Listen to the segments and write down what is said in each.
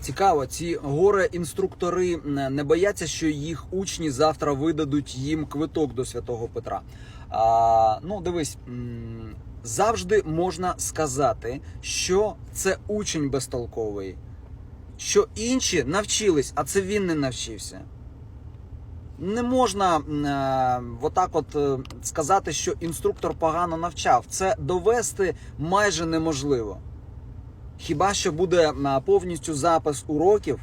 Цікаво, ці горе-інструктори не бояться, що їх учні завтра видадуть їм квиток до святого Петра. А, ну, дивись, завжди можна сказати, що це учень безтолковий, що інші навчились, а це він не навчився. Не можна е, отак от е, сказати, що інструктор погано навчав. Це довести майже неможливо. Хіба що буде повністю запис уроків,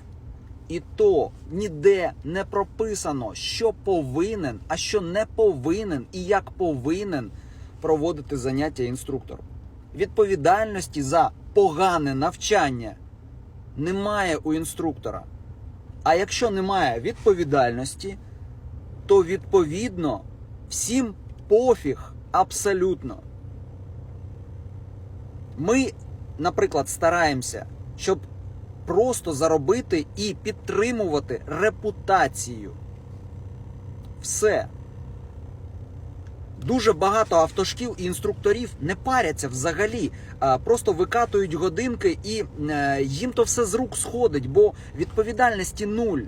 і то ніде не прописано, що повинен, а що не повинен і як повинен проводити заняття інструктор. Відповідальності за погане навчання немає у інструктора. А якщо немає відповідальності, то відповідно всім пофіг абсолютно. Ми, наприклад, стараємося, щоб просто заробити і підтримувати репутацію. Все. Дуже багато автошкіл і інструкторів не паряться взагалі, а просто викатують годинки і е, їм то все з рук сходить, бо відповідальності нуль.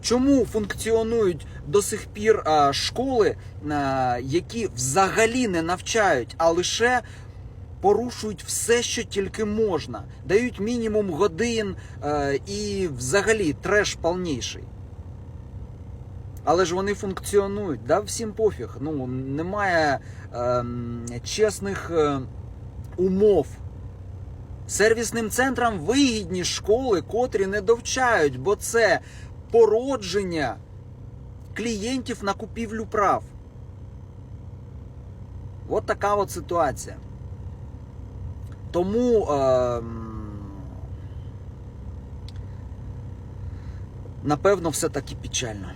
Чому функціонують до сих пір школи, які взагалі не навчають, а лише порушують все, що тільки можна, дають мінімум годин е, і взагалі треш повніший. Але ж вони функціонують, да, всім пофіг. Ну, немає ем, чесних е, умов. Сервісним центрам вигідні школи, котрі не довчають, бо це породження клієнтів на купівлю прав. От така от ситуація. Тому е, напевно все таки печально.